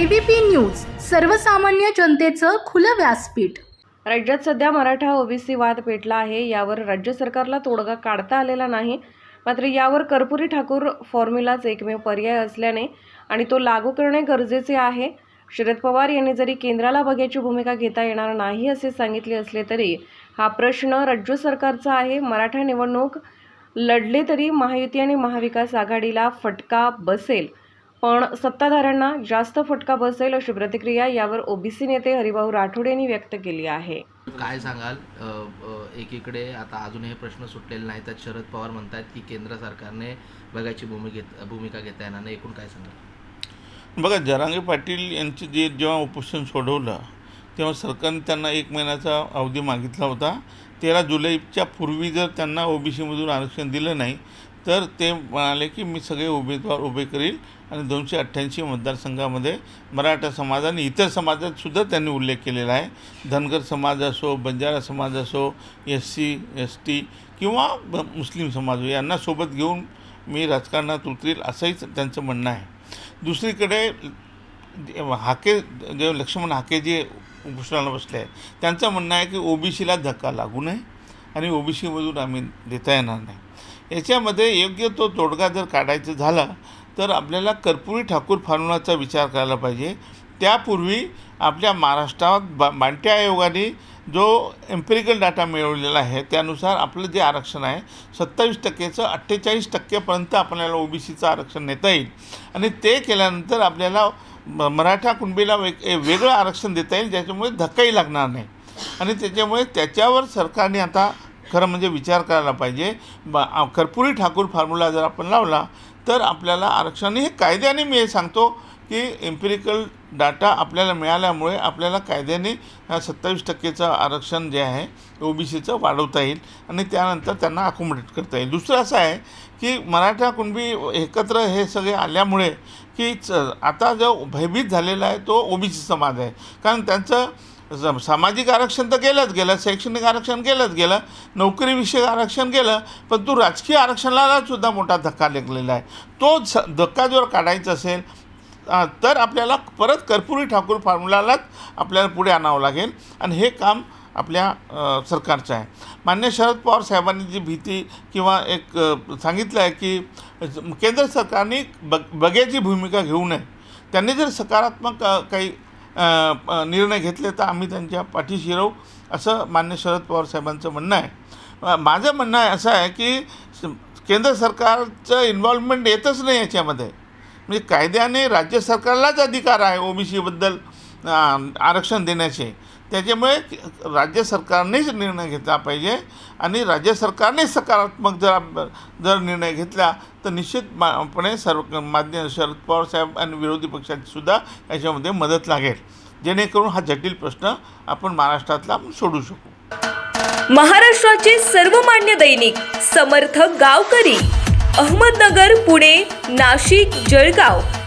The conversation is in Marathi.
एबीपी न्यूज सर्वसामान्य जनतेचं खुलं व्यासपीठ. राज्यात सध्या मराठा ओबीसी वाद पेटला आहे यावर राज्य सरकारला तोडगा काढता आलेला नाही. मात्र यावर कर्पुरी ठाकूर फॉर्म्युलाच एकमेव पर्याय असल्याने आणि तो लागू करणे गरजेचे आहे. शरद पवार यांनी जरी केंद्राला बघ्याची भूमिका घेता येणार नाही असे सांगितले असले तरी हा प्रश्न राज्य सरकारचा आहे. मराठा निवडणूक लढले तरी महायुती आणि महाविकास आघाडीला फटका बसेल. पण सत्ताधाऱ्यांना जास्त फटका बसेल अशी प्रतिक्रिया यावर ओबीसी नेते हरिभाऊ राठोड यांनी व्यक्त केली आहे. काय सांगाल? एकीकडे आता अजून हे प्रश्न सुटलेले नाहीत. त्यात शरद पवार म्हणतात की केंद्र सरकारने बघायची भूमी घेत भूमिका घेता येणार नाही एकूण काय सांगाल? बघा जरांगे पाटील यांचे जे जेव्हा उपोषण सोडवलं तेव्हा सरकारने त्यांना एक महिन्याचा अवधी मागितला होता. तेरा जुलैच्या पूर्वी जर त्यांना ओबीसीमधून आरक्षण दिलं नाही तर ते म्हणाले की मी सगळे उमेदवार उभे करील आणि दोनशे अठ्ठ्याऐंशी मतदारसंघामध्ये मराठा समाज आणि इतर समाजातसुद्धा त्यांनी उल्लेख केलेला आहे. धनगर समाज असो बंजारा समाज असो एस सी एस टी किंवा ब- मुस्लिम समाज यांना सोबत घेऊन मी राजकारणात उतरील असंही त्यांचं म्हणणं आहे. दुसरीकडे हाके जे लक्ष्मण हाके जे उपोषणाला बसले आहे त्यांचं म्हणणं आहे की ओबीसीला धक्का लागू नये आणि ओबीसीमधून आम्ही देता येणार नाही. याच्यामध्ये योग्य तो तोडगा जर काढायचा झाला तर आपल्याला कर्पुरी ठाकूर फार्मुलाचा विचार करायला पाहिजे. त्यापूर्वी आपल्या महाराष्ट्रात बा बांट्या आयोगाने जो एम्पिरिकल डाटा मिळवलेला आहे त्यानुसार आपलं जे आरक्षण आहे सत्तावीस टक्केचं अठ्ठेचाळीस टक्केपर्यंत आपल्याला ओबीसीचं आरक्षण नेता येईल. आणि ते केल्यानंतर आपल्याला म- मराठा कुणबीला वेग वेगळं आरक्षण देता येईल ज्याच्यामुळे धक्काही लागणार नाही. आणि त्याच्यामुळे त्याच्यावर सरकारने आता खरं म्हणजे विचार करायला पाहिजे. बा कर्पुरी ठाकूर फॉर्म्युला जर आपण लावला तर आपल्याला आरक्षण हे कायद्याने मी हे सांगतो की एम्पिरिकल डाटा आपल्याला मिळाल्यामुळे आपल्याला कायद्याने सत्तावीस टक्केचं आरक्षण जे आहे ओ बी सीचं वाढवता येईल आणि त्यानंतर त्यांना अकोमोडेट करता येईल. दुसरं असं आहे की मराठा कुणबी एकत्र हे सगळे आल्यामुळे की च आता जो भयभीत झालेला आहे तो ओ बी सी समाज आहे. कारण त्यांचं स- सामाजिक आरक्षण तर केलंच गेलं. शैक्षणिक आरक्षण केलंच गेलं. नोकरीविषयक आरक्षण केलं पण तू राजकीय आरक्षणाला सुद्धा मोठा धक्का लागलेला आहे. तो स धक्का जर काढायचा असेल तर आपल्याला परत कर्पुरी ठाकूर फॉर्म्युलालाच आपल्याला पुढे आणावं लागेल. आणि हे काम आपल्या सरकारचं आहे. मान्य शरद पवार साहेबांनी जी भीती किंवा एक सांगितलं आहे की केंद्र सरकारने बग बगेची भूमिका घेऊ नये. त्यांनी जर सकारात्मक काही निर्णय घेतले तर आम्ही त्यांच्या पाठीशी राहू असं मान्य शरद पवार साहेबांचं म्हणणं आहे. माझं म्हणणं आहे असं आहे की केंद्र सरकारचं इन्व्हॉल्वमेंट येतच नाही याच्यामध्ये. म्हणजे कायद्याने राज्य सरकारलाच अधिकार आहे ओबीसीबद्दल आरक्षण देण्याचे. त्याच्यामुळे राज्य सरकारनेच निर्णय घेतला पाहिजे आणि राज्य सरकारने सकारात्मक जर जर निर्णय घेतला तर निश्चितपणे सर्व मान्य शरद पवार साहेब आणि विरोधी पक्षांचीसुद्धा याच्यामध्ये मदत लागेल. जेणेकरून हा जटिल प्रश्न आपण महाराष्ट्रातला सोडू शकू. महाराष्ट्राचे सर्वमान्य दैनिक समर्थ गावकरी अहमदनगर पुणे नाशिक जळगाव.